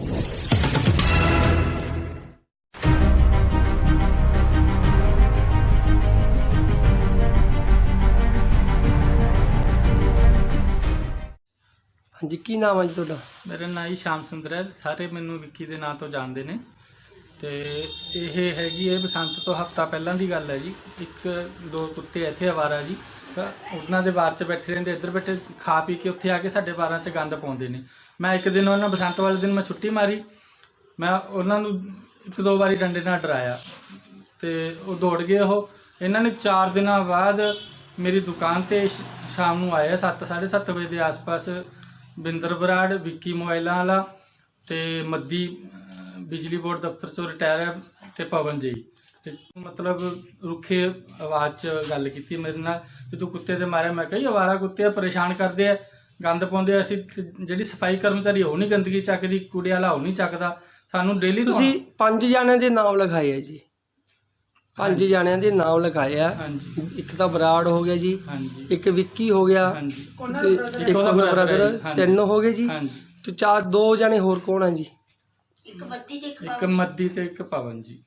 ਹਾਂਜੀ, ਕੀ ਨਾਮ ਹੈ ਜੀ ਤੁਹਾਡਾ? ਮੇਰਾ ਨਾਂ ਜੀ ਸ਼ਾਮ ਸੁੰਦਰ ਹੈ। ਸਾਰੇ ਮੈਨੂੰ ਵਿੱਕੀ ਦੇ ਨਾਂ ਤੋਂ ਜਾਣਦੇ ਨੇ। ਤੇ ਇਹ ਹੈਗੀ ਇਹ ਬਸੰਤ ਤੋਂ ਹਫਤਾ ਪਹਿਲਾਂ ਦੀ ਗੱਲ ਹੈ ਜੀ। ਇੱਕ, ਦੋ ਕੁੱਤੇ ਇੱਥੇ ਆਵਾਰਾ ਜੀ। ਤਾਂ ਉਹਨਾਂ ਦੇ ਬਾਰ 'ਚ ਬੈਠੇ ਰਹਿੰਦੇ। ਇੱਧਰ ਬੈਠੇ ਖਾ ਪੀ ਕੇ ਉੱਥੇ ਆ ਕੇ ਸਾਡੇ ਬਾਰਾਂ 'ਚ ਗੰਦ ਪਾਉਂਦੇ ਨੇ। ਮੈਂ ਇੱਕ ਦਿਨ ਉਹਨਾਂ ਬਸੰਤ ਵਾਲੇ ਦਿਨ ਮੈਂ ਛੁੱਟੀ ਮਾਰੀ। ਮੈਂ ਉਹਨਾਂ ਨੂੰ ਇੱਕ ਦੋ ਵਾਰੀ ਡੰਡੇ ਨਾਲ ਡਰਾਇਆ ਤੇ ਉਹ ਦੌੜ ਗਏ ਉਹ। ਇਹਨਾਂ ਨੇ 4 ਦਿਨਾਂ ਬਾਅਦ ਮੇਰੀ ਦੁਕਾਨ ਤੇ ਸ਼ਾਮ ਨੂੰ ਆਇਆ 7 7:30 ਵਜੇ ਦੇ ਆਸ-ਪਾਸ ਬਿੰਦਰ ਬਰਾੜ, ਵਿੱਕੀ ਮੋਬਾਈਲਾਂ ਵਾਲਾ ਤੇ ਮੱਦੀ ਬਿਜਲੀ ਬੋਰਡ ਦਫ਼ਤਰ ਚੋਂ ਰਿਟਾਇਰ ਹੈ ਤੇ ਪਵਨ ਜੀ। ਮਤਲਬ ਰੁੱਖੇ ਆਵਾਜ਼ 'ਚ ਗੱਲ ਕੀਤੀ ਮੇਰੇ ਨਾਲ, ਕਿ ਤੂੰ ਕੁੱਤੇ ਦੇ ਮਾਰਿਆ। ਮੈਂ ਕਹੀ ਅਵਾਰਾ ਕੁੱਤੇ ਆ ਪਰੇਸ਼ਾਨ ਕਰਦੇ ਆ। ਗੰਦ ਪਾਉਂਦੇ ਆ ਅਸੀਂ ਤੇ ਜਿਹੜੀ ਸਫ਼ਾਈ ਕਰਮਚਾਰੀ ਉਹ ਨਹੀਂ ਗੰਦਗੀ ਚੱਕਦੀ ਕੂੜੇ ਵਾਲਾ ਉਹ ਨਹੀਂ ਚੱਕਦਾ। ਸਾਨੂੰ ਡੇਲੀ ਤੁਸੀਂ ਪੰਜ ਜਣਿਆਂ ਦੇ ਨਾਮ ਲਿਖਾਏ ਆ ਜੀ। ਪੰਜ ਜਣਿਆਂ ਦੇ ਨਾਮ ਲਿਖਾਏ ਆ। ਹਾਂਜੀ। ਇੱਕ ਤਾਂ ਬਰਾੜ ਹੋ ਗਿਆ ਜੀ ਹਾਂਜੀ। ਇੱਕ ਵਿੱਕੀ ਹੋ ਗਿਆ ਹਾਂਜੀ। ਤੇ ਇੱਕ ਉਹਦਾ brother ਬ੍ਰਦਰ ਹੈ ਜੀ, ਹਾਂਜੀ। ਤਿੰਨ ਹੋ ਗਏ ਜੀ। ਹਾਂਜੀ। ਤੇ ਚਾਰ ਦੋ ਜਣੇ ਹੋਰ ਕੌਣ ਆ ਜੀ? ਇੱਕ ਮੱਦੀ ਤੇ ਇੱਕ ਪਵਨ। ਜੀ।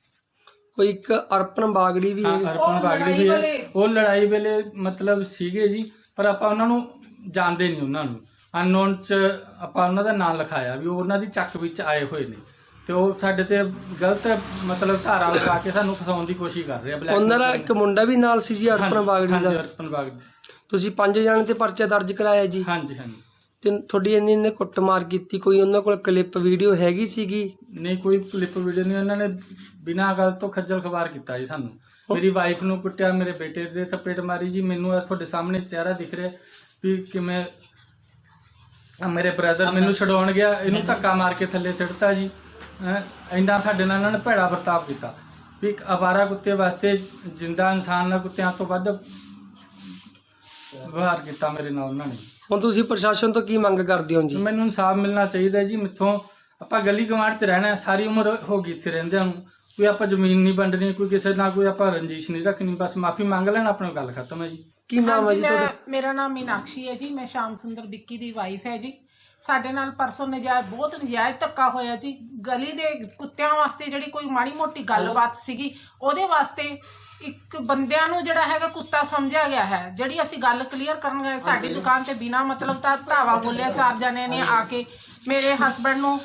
ਕੋਈ ਇੱਕ ਅਰਪਨ ਬਾਗੜੀ ਵੀ ਹਾਂ ਹੈ। ਅਰਪਨ ਬਾਗੜੀ ਵੀ ਹੈ। ਉਹ ਲੜਾਈ ਵੇਲੇ ਮਤਲਬ ਸੀਗੇ ਜੀ ਪਰ ਆਪਾਂ ਉਹਨਾਂ ਨੂੰ ਜਾਣਦੇ ਨਹੀਂ ਉਹਨਾਂ ਨੂੰ। ਅਨਨੋਨ ਚ ਆਪਾਂ ਉਹਨਾਂ ਦਾ ਨਾਮ ਲਿਖਾਇਆ ਵੀ ਉਹ ਉਹਨਾਂ ਦੀ ਚੱਕ ਵਿੱਚ ਆਏ ਹੋਏ ਨੇ। ਤੇ ਉਹ ਸਾਡੇ ਤੇ ਗਲਤ ਮਤਲਬ ਧਾਰਾ ਲਗਾ ਕੇ ਸਾਨੂੰ ਫਸਾਉਣ ਦੀ ਕੋਸ਼ਿਸ਼ ਕਰ ਰਹੇ ਆ blackmail ਉਹਨਾਂ ਦਾ ਇੱਕ ਮੁੰਡਾ ਵੀ ਨਾਲ ਸੀ ਜੀ ਅਰਪਨ ਹਾਂਜੀ, ਬਾਗੜੀ ਦਾ। ਅਰਪਨ ਬਾਗੜੀ। ਤੁਸੀਂ ਪੰਜ ਜਣੇ ਤੇ ਪਰਚਾ ਦਰਜ ਕਰਾਇਆ ਜੀ। ਹਾਂਜੀ ਹਾਂਜੀ। ਤੇ ਤੁਹਾਡੀ ਇੰਨੀ ਨੇ ਕੁੱਟਮਾਰ ਕੀਤੀ ਕੋਈ ਉਹਨਾਂ ਕੋਲ ਕਲਿੱਪ ਵੀਡੀਓ ਹੈਗੀ ਸੀਗੀ? ਨਹੀਂ ਕੋਈ ਕਲਿੱਪ ਵੀਡੀਓ ਨਹੀਂ ਉਹਨਾਂ ਨੇ ਬਿਨਾਂ ਗੱਲ ਤੋਂ ਖੱਜਲ ਖਵਾਰ ਕੀਤਾ ਜੀ ਸਾਨੂੰ। ਮੇਰੀ ਵਾਈਫ ਨੂੰ ਕੁੱਟਿਆ ਮੇਰੇ ਬੇਟੇ ਦੇ ਥੱਪੜ ਮਾਰੀ ਜੀ ਮੈਨੂੰ ਇਹ ਤੁਹਾਡੇ ਸਾਹਮਣੇ ਚਿਹਰਾ ਦਿਖ ਰਿਹਾ। ਵੀ ਕਿਵੇਂ ਮੇਰੇ ਬ੍ਰਦਰ ਮੈਨੂੰ ਛਡਾਉਣ ਗਿਆ ਇਹਨੂੰ ਧੱਕਾ ਮਾਰ ਕੇ ਥੱਲੇ ਸਿੱਟਤਾ ਜੀ ਇੰਨਾ ਸਾਡੇ ਨਾਲ ਇਹਨਾਂ ਨੇ ਭੈੜਾ ਵਰਤਾਵ ਕੀਤਾ। ਵੀ ਇੱਕ ਅਵਾਰਾ ਕੁੱਤੇ ਵਾਸਤੇ ਜਿੰਦਾ ਇਨਸਾਨ ਨਾਲ ਕੁੱਤਿਆਂ ਤੋਂ ਵੱਧ ਵਿਵਹਾਰ ਕੀਤਾ ਮੇਰੇ ਨਾਲ ਉਹਨਾਂ ਨੇ। ਹੁਣ ਤੁਸੀਂ ਪ੍ਰਸ਼ਾਸਨ ਤੋਂ ਕੀ ਮੰਗ ਕਰਦੇ ਹੋ ਜੀ? ਮੈਨੂੰ ਇਨਸਾਫ ਮਿਲਣਾ ਚਾਹੀਦਾ ਜੀ ਮਿੱਥੋਂ ਆਪਾਂ ਗਲੀ ਗਵਾਂਢ 'ਚ ਰਹਿਣਾ ਸਾਰੀ ਉਮਰ ਹੋ ਗਈ ਇੱਥੇ ਰਹਿੰਦਿਆਂ ਨੂੰ। ਕੋਈ ਆਪਾਂ ਜ਼ਮੀਨ ਨਹੀਂ ਵੰਡਣੀ ਕੋਈ ਕਿਸੇ ਨਾਲ ਕੋਈ ਆਪਾਂ ਰੰਜਿਸ਼ ਨਹੀਂ ਰੱਖਣੀ ਬਸ ਮਾਫੀ ਮੰਗ ਲੈਣ ਆਪਣੀ ਗੱਲ ਖਤਮ ਹੈ ਜੀ। ਕੀ ਨਾਮ ਹੈ ਹਾਂਜੀ, ਜੀ ਤੁਹਾਡਾ? ਮੇਰਾ ਨਾਮ ਮੀਨਾਕਸ਼ੀ ਹੈ ਜੀ ਮੈਂ ਸ਼ਾਮ ਸੁੰਦਰ ਵਿੱਕੀ ਦੀ ਵਾਈਫ ਹੈ ਜੀ। ਸਾਡੇ ਨਾਲ ਪਰਸੋਂ ਨਜਾਇਜ਼ ਬਹੁਤ ਨਜਾਇਜ਼ ਧੱਕਾ ਹੋਇਆ ਜੀ। ਗਲੀ ਦੇ ਕੁੱਤਿਆਂ ਵਾਸਤੇ ਜਿਹੜੀ ਕੋਈ ਮਾੜੀ ਮੋਟੀ ਗੱਲਬਾਤ ਸੀਗੀ ਉਹਦੇ ਵਾਸਤੇ ਇੱਕ ਬੰਦਿਆਂ ਨੂੰ ਜਿਹੜਾ ਹੈਗਾ ਕੁੱਤਾ ਸਮਝਿਆ ਗਿਆ ਹੈ। ਜਿਹੜੀ ਅਸੀਂ ਗੱਲ ਕਲੀਅਰ ਕਰਨ ਗਏ ਸਾਡੀ ਦੁਕਾਨ ਤੇ ਬਿਨਾ ਮਤਲਬ ਤਾਂ ਧਾਵਾ ਬੋਲਿਆ ਚਾਰ ਜਣਿਆਂ ਨੇ ਆ ਕੇ ਮੇਰੇ ਹਸਬੰਡ ਨੂੰ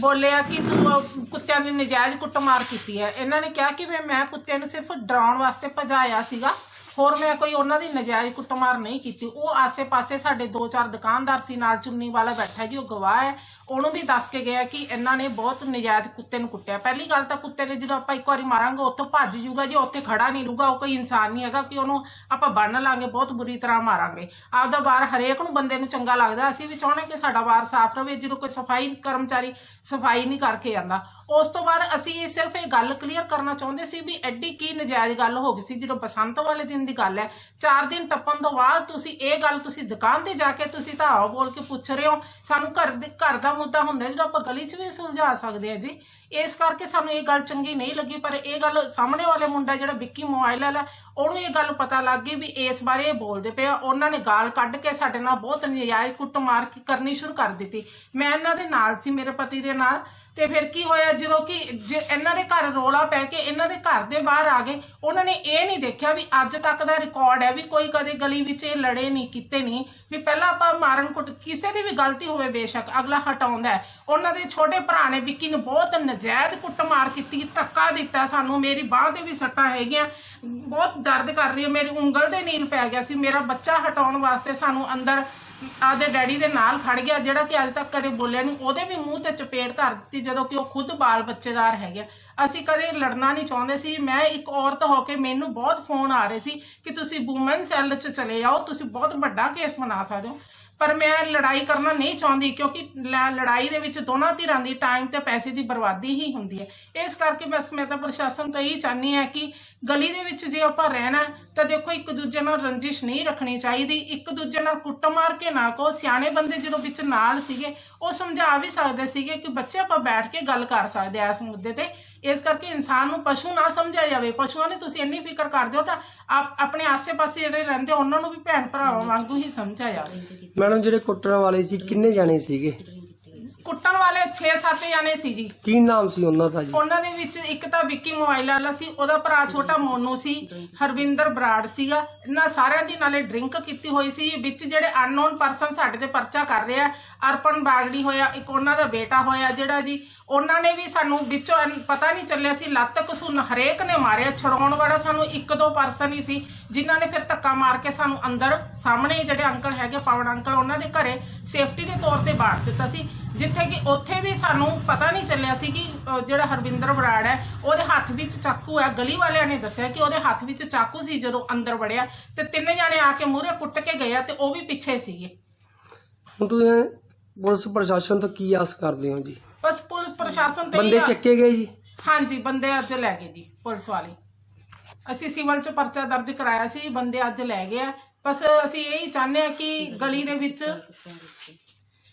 ਬੋਲਿਆ ਕਿ ਤੂੰ ਕੁੱਤਿਆਂ ਦੀ ਨਜਾਇਜ਼ ਕੁੱਟਮਾਰ ਕੀਤੀ ਹੈ। ਇਹਨਾਂ ਨੇ ਕਿਹਾ ਕਿ ਵੀ ਮੈਂ ਕੁੱਤਿਆਂ ਨੂੰ ਸਿਰਫ ਡਰਾਉਣ ਵਾਸਤੇ ਭਜਾਇਆ ਸੀਗਾ। ਹੋਰ ਮੈਂ ਕੋਈ ਉਹਨਾਂ ਦੀ ਨਜਾਇਜ਼ ਕੁੱਟਮਾਰ ਨਹੀਂ ਕੀਤੀ। ਉਹ ਆਸੇ-ਪਾਸੇ ਸਾਡੇ ਦੋ ਚਾਰ ਦੁਕਾਨਦਾਰ ਸੀ, ਨਾਲ ਚੁੰਨੀ ਵਾਲਾ ਬੈਠਾ ਜੀ ਉਹ ਗਵਾਹ ਹੈ। ਉਹਨੂੰ ਵੀ ਦੱਸ ਕੇ ਗਿਆ ਕਿ ਇਹਨਾਂ ਨੇ ਬਹੁਤ ਨਜਾਇਜ਼ ਕੁੱਤੇ ਨੂੰ ਕੁੱਟਿਆ। ਪਹਿਲੀ ਗੱਲ ਤਾਂ ਕੁੱਤੇ ਨੇ ਜਦੋਂ ਆਪਾਂ ਇੱਕ ਵਾਰੀ ਮਾਰਾਂਗੇ, ਉੱਥੋਂ ਭੱਜ ਜੂਗਾ ਜੀ ਉੱਥੇ ਖੜਾ ਨਹੀਂ ਰਹੂਗਾ, ਉਹ ਕੋਈ ਇਨਸਾਨ ਨਹੀਂ ਹੈਗਾ ਕਿ ਉਹਨੂੰ ਆਪਾਂ ਬੰਨ ਲਾਂਗੇ, ਬਹੁਤ ਬੁਰੀ ਤਰ੍ਹਾਂ ਮਾਰਾਂਗੇ। ਆਪਦਾ ਬਾਰ ਹਰੇਕ ਨੂੰ ਬੰਦੇ ਨੂੰ ਚੰਗਾ ਲੱਗਦਾ, ਅਸੀਂ ਵੀ ਚਾਹੁੰਦੇ ਕਿ ਸਾਡਾ ਬਾਰ ਸਾਫ਼ ਰਵੇ ਜਦੋਂ ਕੋਈ ਸਫ਼ਾਈ, ਕਰਮਚਾਰੀ ਸਫ਼ਾਈ ਨਹੀਂ ਕਰਕੇ ਜਾਂਦਾ। ਉਸ ਤੋਂ ਬਾਅਦ ਅਸੀਂ ਇਹ ਸਿਰਫ ਇਹ ਗੱਲ ਕਲੀਅਰ ਕਰਨਾ ਚਾਹੁੰਦੇ ਸੀ ਵੀ ਐਡੀ ਕੀ ਨਜਾਇਜ਼ ਗੱਲ ਹੋ ਗਈ ਸੀ, ਜਦੋਂ ਬਸੰਤ ਵਾਲੇ ਦਿਨ ਦੀ ਗੱਲ ਹੈ। 4 ਦਿਨ ਟੱਪਣ ਤੋਂ ਬਾਅਦ ਤੁਸੀਂ ਇਹ ਗੱਲ ਤੁਸੀਂ ਦੁਕਾਨ ਤੇ ਜਾ ਕੇ ਤੁਸੀਂ ਧਾਵਾ ਬੋਲ ਕੇ ਪੁੱਛ ਰਹੇ ਹੋ, ਸਾਨੂੰ ਘਰ ਦੇ ਘਰ ਦਾ ਮੁੱਦਾ ਹੁੰਦਾ ਜਦੋਂ ਆਪਾਂ ਗਲੀ 'ਚ ਵੀ ਸੁਲਝਾ ਸਕਦੇ ਆ ਜੀ। ਇਸ ਕਰਕੇ ਸਾਨੂੰ ਇਹ ਗੱਲ ਚੰਗੀ ਨਹੀਂ ਲੱਗੀ, ਪਰ ਇਹ ਗੱਲ ਸਾਹਮਣੇ ਵਾਲੇ ਮੁੰਡਾ ਜਿਹੜਾ ਵਿੱਕੀ ਮੋਬਾਈਲ ਵਾਲਾ ਉਹਨੂੰ ਇਹ ਗੱਲ ਪਤਾ ਲੱਗ ਗਈ ਵੀ ਇਸ ਬਾਰੇ ਇਹ ਬੋਲਦੇ ਪਏ ਆ। ਉਹਨਾਂ ਨੇ ਗਾਲ ਕੱਢ ਕੇ ਸਾਡੇ ਨਾਲ ਬਹੁਤ ਨਜਾਇਜ਼ ਕੁੱਟਮਾਰ ਕੀ- ਕਰਨੀ ਸ਼ੁਰੂ ਕਰ ਦਿੱਤੀ। ਮੈਂ ਇਹਨਾਂ ਦੇ ਨਾਲ ਸੀ, ਮੇਰੇ ਪਤੀ ਦੇ ਨਾਲ। ਤੇ ਫਿਰ ਕੀ ਹੋਇਆ? ਜਦੋਂ ਕਿ ਜੇ ਇਹਨਾਂ ਦੇ ਘਰ ਰੋਲਾ ਪੈ ਕੇ ਇਹਨਾਂ ਦੇ ਘਰ ਦੇ ਬਾਹਰ ਆ ਗਏ, ਉਹਨਾਂ ਨੇ ਇਹ ਨਹੀਂ ਦੇਖਿਆ ਵੀ ਅੱਜ ਤੱਕ ਦਾ ਰਿਕਾਰਡ ਹੈ ਵੀ ਕੋਈ ਕਦੇ ਗਲੀ ਵਿੱਚ ਇਹ ਲੜੇ ਨਹੀਂ, ਕੀਤੇ ਨਹੀਂ, ਵੀ ਪਹਿਲਾਂ ਆਪਾਂ ਮਾਰਨ ਕੁੱਟ, ਕਿਸੇ ਦੀ ਵੀ ਗਲਤੀ ਹੋਵੇ ਬੇਸ਼ੱਕ, ਅਗਲਾ ਹਟਾਉਂਦਾ ਉਹਨਾਂ ਦੇ ਛੋਟੇ ਭਰਾ ਨੇ ਵਿੱਕੀ ਨੂੰ ਬਹੁਤ ਨਜਾਇਜ਼ ਕੁੱਟਮਾਰ ਕੀਤੀ, ਧੱਕਾ ਦਿੱਤਾ ਸਾਨੂੰ, ਮੇਰੀ ਬਾਹ ਤੇ ਵੀ ਸੱਟਾਂ ਹੈਗੀਆਂ, ਬਹੁਤ ਦਰਦ ਕਰ ਰਹੀ ਹੈ, ਮੇਰੀ ਉਂਗਲ ਦੇ ਨੀਲ ਪੈ ਗਿਆ ਸੀ, ਮੇਰਾ ਬੱਚਾ ਹਟਾਉਣ ਵਾਸਤੇ ਸਾਨੂੰ ਅੰਦਰ ਆਦੇ ਡੈਡੀ ਦੇ ਨਾਲ ਖੜ ਗਿਆ, ਜਿਹੜਾ ਕਿ ਅੱਜ ਤੱਕ ਕਦੇ ਬੋਲਿਆ ਨਹੀਂ, ਉਹਦੇ ਵੀ ਮੂੰਹ ਤੇ ਚਪੇੜ ਧਰ ਦਿੱਤੀ ਜਦੋਂ ਕਿ ਉਹ ਖੁਦ ਬਾਲ ਬੱਚੇਦਾਰ ਹੈਗਾ ਅਸੀਂ ਕਦੇ ਲੜਨਾ ਨਹੀਂ ਚਾਹੁੰਦੇ ਸੀ। ਮੈਂ ਇੱਕ ਔਰਤ ਹੋ ਕੇ ਮੈਨੂੰ ਬਹੁਤ ਫੋਨ ਆ ਰਹੇ ਸੀ ਕਿ ਤੁਸੀਂ ਵੂਮਨ ਸੈੱਲ 'ਚ ਚਲੇ ਜਾਓ ਤੁਸੀਂ ਬਹੁਤ ਵੱਡਾ ਕੇਸ ਬਣਾ ਸਕਦੇ ਹੋ। ਪਰ ਮੈਂ ਲੜਾਈ ਕਰਨਾ ਨਹੀਂ ਚਾਹੁੰਦੀ ਕਿਉਂਕਿ ਲ- ਲੜਾਈ ਦੇ ਵਿੱਚ ਦੋਨਾਂ ਧਿਰਾਂ ਦੀ ਟਾਈਮ ਤੇ ਪੈਸੇ ਦੀ ਬਰਬਾਦੀ ਹੀ ਹੁੰਦੀ ਹੈ। ਇਸ ਕਰਕੇ ਬਸ ਮੈਂ ਤਾਂ ਪ੍ਰਸ਼ਾਸਨ ਤੋਂ ਇਹੀ ਚਾਹਨੀ ਹੈ ਕਿ ਗਲੀ ਦੇ ਵਿੱਚ ਜੇ ਆਪਾਂ ਰਹਿਣਾ ਤਾਂ ਦੇਖੋ ਇੱਕ ਦੂਜੇ ਨਾਲ ਰੰਜਿਸ਼ ਨਹੀਂ ਰੱਖਣੀ ਚਾਹੀਦੀ। ਇੱਕ ਦੂਜੇ ਨਾਲ ਕੁੱਟ ਮਾਰ ਕੇ ਨਾ ਕੋ ਸਿਆਣੇ ਬੰਦੇ ਜਦੋਂ ਵਿੱਚ ਨਾਲ ਸੀਗੇ, ਉਹ ਸਮਝਾ ਵੀ ਸਕਦੇ ਸੀਗੇ ਕਿ ਬੱਚੇ ਆਪਾਂ ਬੈਠ ਕੇ ਗੱਲ ਕਰ ਸਕਦੇ ਆ ਇਸ ਮੁੱਦੇ ਤੇ। ਇਸ ਕਰਕੇ ਇਨਸਾਨ ਨੂੰ ਪਸ਼ੂ ਨਾ ਸਮਝਿਆ ਜਾਵੇ। ਪਸ਼ੂਆਂ ਨੇ ਤੁਸੀਂ ਇੰਨੀ ਫਿਕਰ ਕਰਦੇ ਹੋ ਤਾਂ ਆਪ, ਆਪਣੇ ਆਸੇ-ਪਾਸੇ ਜਿਹੜੇ ਰਹਿੰਦੇ ਉਹਨਾਂ ਨੂੰ ਵੀ ਭੈਣ ਭਰਾਵਾਂ ਵਾਂਗੂ ਹੀ ਸਮਝਿਆ ਜਾਵੇ। ਮੈਡਮ ਜਿਹੜੇ ਕੁੱਟਣ ਵਾਲੇ ਸੀ ਕਿੰਨੇ ਜਾਣੇ ਸੀਗੇ? ਕੁੱਟਣ ਵਾਲੇ 6-7 ਜਾਣੇ ਸੀ ਜੀ। ਕੀ ਨਾਮ ਸੀ ਉਹਨਾਂ ਦਾ ਜੀ? ਉਹਨਾਂ ਦੇ ਵਿੱਚ ਇੱਕ ਤਾਂ ਵਿੱਕੀ ਮੋਬਾਈਲ ਵਾਲਾ ਸੀ ਉਹਦਾ ਭਰਾ ਛੋਟਾ ਮੋਨੂ ਸੀ ਹਰਵਿੰਦਰ ਬਰਾੜ ਸੀਗਾ। ਇਹਨਾਂ ਸਾਰਿਆਂ ਦੀ ਨਾਲੇ ਡਰਿੰਕ ਕੀਤੀ ਹੋਈ ਸੀ ਵਿੱਚ ਜਿਹੜੇ ਅਨਨੋਨ ਪਰਸਨ ਸਾਡੇ ਤੇ ਪਰਚਾ ਕਰ ਰਿਹਾ ਅਰਪਨ ਬਾਗੜੀ ਹੋਇਆ ਇੱਕ ਉਹਨਾਂ ਦਾ ਬੇਟਾ ਹੋਇਆ ਜਿਹੜਾ ਜੀ। ਉਹਨਾਂ ਨੇ ਵੀ ਸਾਨੂੰ ਵਿੱਚੋਂ ਪਤਾ ਨਹੀਂ ਚੱਲਿਆ ਸੀ ਲੱਤ ਕਸੂਨ ਹਰੇਕ ਨੇ ਮਾਰਿਆ ਛਡਾਉਣ ਵਾਲਾ ਸਾਨੂੰ ਇੱਕ ਦੋ ਪਰਸਨ ਹੀ ਸੀ ਜਿਨ੍ਹਾਂ ਨੇ ਫਿਰ ਧੱਕਾ ਮਾਰ ਕੇ ਸਾਨੂੰ ਅੰਦਰ ਸਾਹਮਣੇ ਜਿਹੜੇ ਅੰਕਲ ਹੈਗੇ ਪਵਨ ਅੰਕਲ ਉਹਨਾਂ ਦੇ ਘਰੇ ਸੇਫਟੀ ਦੇ ਤੌਰ ਤੇ ਬਾੜ ਦਿੱਤਾ ਸੀ। ਜਿੱਥੇ ਕਿ ਉੱਥੇ ਵੀ ਸਾਨੂੰ ਪਤਾ ਨਹੀਂ ਚੱਲਿਆ ਸੀ ਕਿ ਅਹ, ਜਿਹੜਾ ਹਰਵਿੰਦਰ ਬਰਾੜ ਹੈ ਉਹਦੇ ਹੱਥ ਵਿੱਚ ਚਾਕੂ ਹੈ। ਗਲੀ ਵਾਲਿਆਂ ਨੇ ਦੱਸਿਆ ਕਿ ਉਹਦੇ ਹੱਥ ਵਿੱਚ ਚਾਕੂ ਸੀ ਜਦੋਂ ਅੰਦਰ ਵੜਿਆ ਤੇ ਤਿੰਨ ਜਾਣੇ ਆ ਕੇ ਮੂਹਰੇ ਕੁੱਟ ਕੇ ਗਏ ਆ ਤੇ ਉਹ ਵੀ ਪਿੱਛੇ ਸੀਗੇ। ਹੁਣ ਤੁਸੀਂ ਪੁਲਿਸ ਪ੍ਰਸ਼ਾਸਨ ਤੋਂ ਕੀ ਆਸ ਕਰਦੇ ਹੋ ਜੀ? ਬਸ ਪੁਲਿਸ ਪ੍ਰਸ਼ਾਸਨ ਤੇ ਬੰਦੇ ਚੱਕੇ ਗਏ ਜੀ? ਹਾਂਜੀ ਬੰਦੇ ਅੱਜ ਲੈ ਗਏ ਜੀ ਪੁਲਿਸ ਵਾਲੇ। ਅਸੀਂ ਸਿਵਲ ਚ ਪਰਚਾ ਦਰਜ ਕਰਾਇਆ ਸੀ ਬੰਦੇ ਅੱਜ ਲੈ ਗਏ ਆ। ਬਸ ਅਸੀਂ ਇਹ ਹੀ ਚਾਹੁੰਦੇ ਆ ਕਿ ਗਲੀ ਦੇ ਵਿੱਚ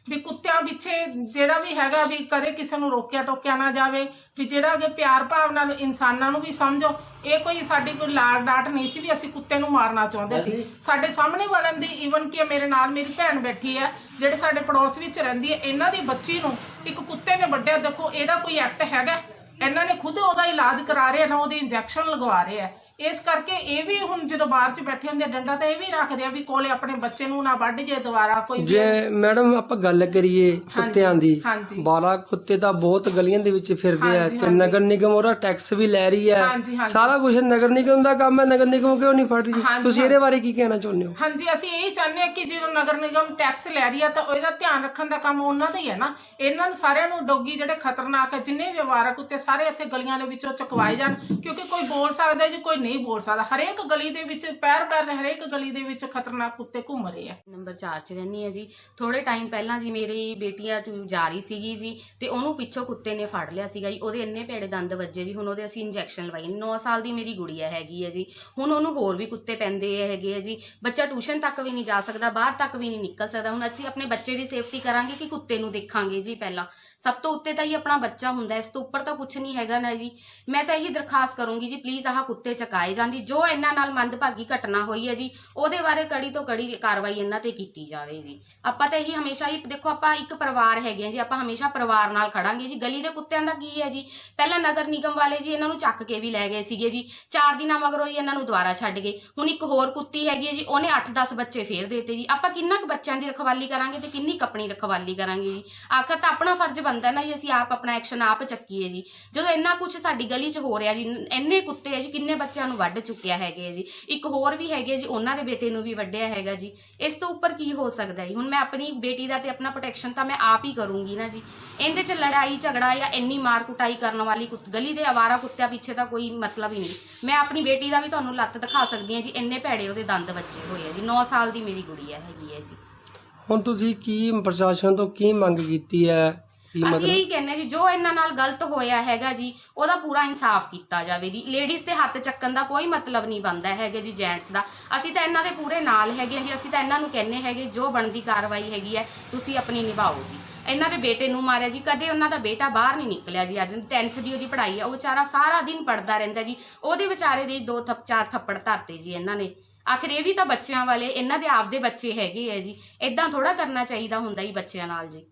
ਵੀ ਕੁੱਤਿਆਂ ਪਿੱਛੇ ਜਿਹੜਾ ਵੀ ਹੈਗਾ ਵੀ ਕਦੇ ਕਿਸੇ ਨੂੰ ਰੋਕਿਆ ਟੋਕਿਆ ਨਾ ਜਾਵੇ ਵੀ ਜਿਹੜਾ ਕਿ ਪਿਆਰ ਭਾਵ ਨਾਲ ਇਨਸਾਨਾਂ ਨੂੰ ਵੀ ਸਮਝੋ ਇਹ ਕੋਈ ਸਾਡੀ ਕੋਈ ਲਾੜ ਡਾਟ ਨਹੀਂ ਸੀ ਵੀ ਅਸੀਂ ਕੁੱਤੇ ਨੂੰ ਮਾਰਨਾ ਚਾਹੁੰਦੇ ਸੀ। ਸਾਡੇ ਸਾਹਮਣੇ ਵਾਲਿਆਂ ਦੀ ਈਵਨ ਕਿ ਮੇਰੇ ਨਾਲ ਮੇਰੀ ਭੈਣ ਬੈਠੀ ਹੈ ਜਿਹੜੇ ਸਾਡੇ ਪੜੋਸ ਵਿੱਚ ਰਹਿੰਦੀ ਹੈ ਇਹਨਾਂ ਦੀ ਬੱਚੀ ਨੂੰ ਇੱਕ ਕੁੱਤੇ ਨੇ ਵੱਢਿਆ ਦੇਖੋ ਇਹਦਾ ਕੋਈ ਐਕਟ ਹੈਗਾ। ਇਹਨਾਂ ਨੇ ਖੁਦ ਉਹਦਾ ਇਲਾਜ ਕਰਾ ਰਹੇ ਨਾ ਉਹਦੇ ਇੰਜੈਕਸ਼ਨ ਲਗਵਾ ਰਹੇ। ਆ ਇਸ ਕਰਕੇ ਇਹ ਵੀ ਹੁਣ ਜਦੋਂ ਬਾਹਰ 'ਚ ਬੈਠੇ ਹੁੰਦੇ ਆ, ਡੰਡਾ ਤਾਂ ਇਹ ਵੀ ਰੱਖਦੇ ਆ ਵੀ ਕੋਲੇ ਆਪਣੇ ਬੱਚੇ ਨੂੰ ਨਾ ਵੱਢ ਜੇ ਦੁਬਾਰਾ ਕੋਈ ਜੇ ਮੈਡਮ ਆਪਾਂ ਗੱਲ ਕਰੀਏ ਕੁੱਤਿਆਂ ਦੀ ਹਾਂਜੀ। ਬਾਲਾ ਕੁੱਤੇ ਤਾਂ ਬਹੁਤ ਗਲੀਆਂ ਦੇ ਵਿੱਚ ਫਿਰਦੇ ਆ ਹਾਂਜੀ, ਤੇ ਨਗਰ ਨਿਗਮ ਉਹਦਾ ਟੈਕਸ ਵੀ ਲੈ ਰਹੀ ਹੈ ਹਾਂਜੀ। ਸਾਰਾ ਕੁਝ ਨਗਰ ਨਿਗਮ ਦਾ ਕੰਮ ਹੈ ਨਗਰ ਨਿਗਮ ਕਿਉਂ ਨਹੀਂ ਫੜ ਰਹੀ? ਹਾਂਜੀ, ਤੁਸੀਂ ਇਹਦੇ ਬਾਰੇ ਕੀ ਕਹਿਣਾ ਚਾਹੁੰਦੇ ਹੋ? ਹਾਂਜੀ ਅਸੀਂ ਇਹ ਚਾਹੁੰਦੇ ਹਾਂ ਕਿ ਜਦੋਂ ਨਗਰ ਨਿਗਮ ਟੈਕਸ ਲੈ ਰਹੀ ਆ ਤਾਂ ਉਹਦਾ ਧਿਆਨ ਰੱਖਣ ਦਾ ਕੰਮ ਉਹਨਾਂ ਦਾ ਹੀ ਹੈ ਨਾ। ਇਹਨਾਂ ਨੂੰ ਸਾਰਿਆਂ ਨੂੰ ਡੋਗੀ ਜਿਹੜੇ ਖਤਰਨਾਕ ਹੈ ਜਿੰਨੇ ਵੀ ਅਵਾਰਾ ਕੁੱਤੇ ਸਾਰੇ ਇੱਥੇ ਗਲੀਆਂ ਦੇ ਵਿੱਚੋਂ ਚੁਕਵਾਏ ਜਾਣ ਕਿਉਂਕਿ ਕੋਈ ਬੋਲ ਸਕਦਾ ਜੀ ਕੋਈ ਨਹੀਂ ਬੋਲ ਸਕਦਾ। ਹਰੇਕ ਗਲੀ ਦੇ ਵਿੱਚ, ਪੈਰ ਪੈਰ ਦੇ ਹਰੇਕ ਗਲੀ ਦੇ ਵਿੱਚ ਖਤਰਨਾਕ ਕੁੱਤੇ ਘੁੰਮ ਰਹੇ ਆ। ਨੰਬਰ 4 ਚ ਰਹਿੰਦੀ ਹੈ ਜੀ। ਥੋੜੇ ਟਾਈਮ ਪਹਿਲਾਂ ਜੀ ਮੇਰੀ ਬੇਟੀਆ ਟੂ ਜਾ ਰਹੀ ਸੀਗੀ ਜੀ ਤੇ ਉਹਨੂੰ ਪਿੱਛੋਂ ਕੁੱਤੇ ਨੇ ਫੜ ਲਿਆ ਸੀਗਾ ਜੀ। ਉਹਦੇ ਇੰਨੇ ਭੇੜੇ ਦੰਦ ਵੱਜੇ ਜੀ। ਹੁਣ ਉਹਦੇ ਅਸੀਂ ਇੰਜੈਕਸ਼ਨ ਲਵਾਈ। 9 ਸਾਲ ਦੀ ਮੇਰੀ ਗੁੜੀਆ ਹੈਗੀ ਆ ਜੀ। ਹੁਣ ਉਹਨੂੰ ਹੋਰ ਵੀ ਕੁੱਤੇ ਪੈਂਦੇ ਹੈਗੇ ਆ ਜੀ। ਬੱਚਾ ਟਿਊਸ਼ਨ ਤੱਕ ਵੀ ਨਹੀਂ ਜਾ ਸਕਦਾ, ਬਾਹਰ ਤੱਕ ਵੀ ਨਹੀਂ ਨਿਕਲ ਸਕਦਾ। ਹੁਣ ਅਸੀਂ ਆਪਣੇ ਬੱਚੇ ਦੀ ਸੇਫਟੀ ਕਰਾਂਗੇ ਕਿ ਕੁੱਤੇ ਨੂੰ ਦੇਖਾਂਗੇ ਜੀ ਪਹਿਲਾਂ। ਸਭ ਤੋਂ ਉੱਤੇ ਤਾਂ ਹੀ ਆਪਣਾ ਬੱਚਾ ਹੁੰਦਾ, ਇਸ ਤੋਂ ਉੱਪਰ ਤਾਂ ਕੁਝ ਨਹੀਂ ਹੈਗਾ ਨਾ ਜੀ। ਮੈਂ ਤਾਂ ਇਹੀ ਦਰਖਾਸਤ ਕਰੂੰਗੀ ਜੀ ਪਲੀਜ਼ ਆਹ ਕੁੱਤੇ ਚਕਾਏ ਜਾਂਦੀ ਜੋ। ਇਹਨਾਂ ਨਾਲ ਮੰਦਭਾਗੀ ਘਟਨਾ ਹੋਈ ਹੈ ਜੀ, ਉਹਦੇ ਬਾਰੇ ਕੜੀ ਤੋਂ ਕੜੀ ਕਾਰਵਾਈ ਇਹਨਾਂ ਤੇ ਕੀਤੀ ਜਾਵੇ ਜੀ। ਆਪਾਂ ਤਾਂ ਇਹੀ ਹਮੇਸ਼ਾ ਹੀ, ਦੇਖੋ ਆਪਾਂ ਇੱਕ ਪਰਿਵਾਰ ਹੈਗੇ ਆ ਜੀ, ਆਪਾਂ ਹਮੇਸ਼ਾ ਪਰਿਵਾਰ ਨਾਲ ਖੜਾਂਗੇ ਜੀ। ਗਲੀ ਦੇ ਕੁੱਤਿਆਂ ਦਾ ਕੀ ਹੈ ਜੀ? ਪਹਿਲਾਂ ਨਗਰ ਨਿਗਮ ਵਾਲੇ ਜੀ ਇਹਨਾਂ ਨੂੰ ਚੱਕ ਕੇ ਵੀ ਲੈ ਗਏ ਸੀਗੇ ਜੀ। ਚਾਰ ਦਿਨਾਂ ਮਗਰੋਂ ਹੀ ਇਹਨਾਂ ਨੂੰ ਦੁਬਾਰਾ ਛੱਡ ਗਏ। ਹੁਣ ਇੱਕ ਹੋਰ ਕੁੱਤੀ ਹੈਗੀ ਹੈ ਜੀ, ਉਹਨੇ 8-10 ਬੱਚੇ ਫੇਰ ਦੇਤੇ ਜੀ। ਆਪਾਂ ਕਿੰਨਾ ਕੁ ਬੱਚਿਆਂ ਦੀ ਰਖਵਾਲੀ ਕਰਾਂਗੇ ਤੇ ਕਿੰਨੀ ਕੁ ਆਪਣੀ ਰਖਵਾਲੀ ਕਰਾਂਗੇ ਜੀ? ਆਖਰ ਤਾਂ ਆਪਣਾ ਫਰਜ਼ ਬਣਦਾ ਨਾ ਜੀ, ਅਸੀਂ ਆਪ ਆਪਣਾ ਐਕਸ਼ਨ ਆਪ ਚੱਕੀਏ ਜੀ। ਜਦੋਂ ਇੰਨਾ ਕੁਝ ਸਾਡੀ ਗਲੀ 'ਚ ਹੋ ਰਿਹਾ ਜੀ, ਇੰਨੇ ਕੁੱਤੇ ਹੈ ਜੀ, ਕਿੰਨੇ ਬੱਚਿਆਂ ਨੂੰ ਵੱਢ ਚੁੱਕਿਆ ਹੈਗੇ ਜੀ। ਇੱਕ ਹੋਰ ਵੀ ਹੈਗੇ ਜੀ, ਉਹਨਾਂ ਦੇ ਬੇਟੇ ਨੂੰ ਵੀ ਵੱਢਿਆ ਹੈਗਾ ਜੀ। ਇਸ ਤੋਂ ਉੱਪਰ ਕੀ ਹੋ ਸਕਦਾ ਜੀ? ਹੁਣ ਮੈਂ ਆਪਣੀ ਬੇਟੀ ਦਾ ਤੇ ਆਪਣਾ ਪ੍ਰੋਟੈਕਸ਼ਨ ਤਾਂ ਮੈਂ ਆਪ ਹੀ ਕਰੂੰਗੀ ਨਾ ਜੀ। ਇਹਦੇ 'ਚ ਲੜਾਈ, ਝਗੜਾ ਜਾਂ ਇੰਨੀ ਮਾਰ ਕੁਟਾਈ ਕਰਨ ਵਾਲੀ ਗਲੀ ਦੇ ਆਵਾਰਾ ਕੁੱਤਿਆਂ ਪਿੱਛੇ ਤਾਂ ਕੋਈ ਮਤਲਬ ਹੀ ਨਹੀਂ। ਮੈਂ ਆਪਣੀ ਬੇਟੀ ਦਾ ਵੀ ਤੁਹਾਨੂੰ ਲੱਤ ਦਿਖਾ ਸਕਦੀ ਹਾਂ ਜੀ, ਇੰਨੇ ਭੈੜੇ ਉਹਦੇ ਦੰਦ ਬੱਚੇ ਹੋਏ ਆ ਜੀ। 9 ਸਾਲ ਦੀ ਮੇਰੀ ਗੁੜੀਆ ਹੈਗੀ ਹੈ ਜੀ। ਹੁਣ ਤੁਸੀਂ ਕੀ ਪ੍ਰਸ਼ਾਸਨ ਤੋਂ ਕੀ ਮੰਗ ਕੀਤੀ ਹੈ? ਅਸੀਂ ਇਹੀ ਕਹਿੰਦੇ ਜੀ ਜੋ ਇਹਨਾਂ ਨਾਲ ਗਲਤ ਹੋਇਆ ਹੈਗਾ ਜੀ ਉਹਦਾ ਪੂਰਾ ਇਨਸਾਫ ਕੀਤਾ ਜਾਵੇ ਜੀ। ਲੇਡੀਜ਼ ਤੇ ਹੱਥ ਚੱਕਣ ਦਾ ਕੋਈ ਮਤਲਬ ਨਹੀਂ ਬਣਦਾ ਹੈਗਾ ਜੀ ਜੈਂਟਸ ਦਾ। ਅਸੀਂ ਤਾਂ ਇਹਨਾਂ ਦੇ ਪੂਰੇ ਨਾਲ ਹੈਗੇ ਜੀ ਅਸੀਂ ਤਾਂ ਇਹਨਾਂ ਨੂੰ ਕਹਿੰਨੇ ਹੈਗੇ ਜੋ ਬਣਦੀ ਕਾਰਵਾਈ ਹੈਗੀ ਹੈ ਤੁਸੀਂ ਆਪਣੀ ਨਿਭਾਓ ਜੀ। ਇਹਨਾਂ ਦੇ ਬੇਟੇ ਨੂੰ ਮਾਰਿਆ ਜੀ ਕਦੇ ਉਹਨਾਂ ਦਾ ਬੇਟਾ ਬਾਹਰ ਨਹੀਂ ਨਿਕਲਿਆ ਜੀ ਅੱਜ 10th ਦੀ ਉਹਦੀ ਪੜ੍ਹਾਈ ਹੈ ਉਹ ਵਿਚਾਰਾ ਸਾਰਾ ਦਿਨ ਪੜਦਾ ਰਹਿੰਦਾ ਜੀ। ਉਹਦੇ ਵਿਚਾਰੇ ਦੇ ਦੋ ਥੱਪ ਚਾਰ ਥੱਪੜ ਧਰਤੇ ਜੀ ਇਹਨਾਂ ਨੇ। ਆਖਰ ਇਹ ਵੀ ਤਾਂ ਬੱਚਿਆਂ ਵਾਲੇ ਇਹਨਾਂ ਦੇ ਆਪਦੇ ਬੱਚੇ ਹੈਗੇ ਆ ਜੀ। ਇਦਾਂ ਥੋੜਾ ਕਰਨਾ ਚਾਹੀਦਾ ਹੁੰਦਾ ਜੀ ਬੱਚਿਆਂ ਨਾਲ ਜੀ।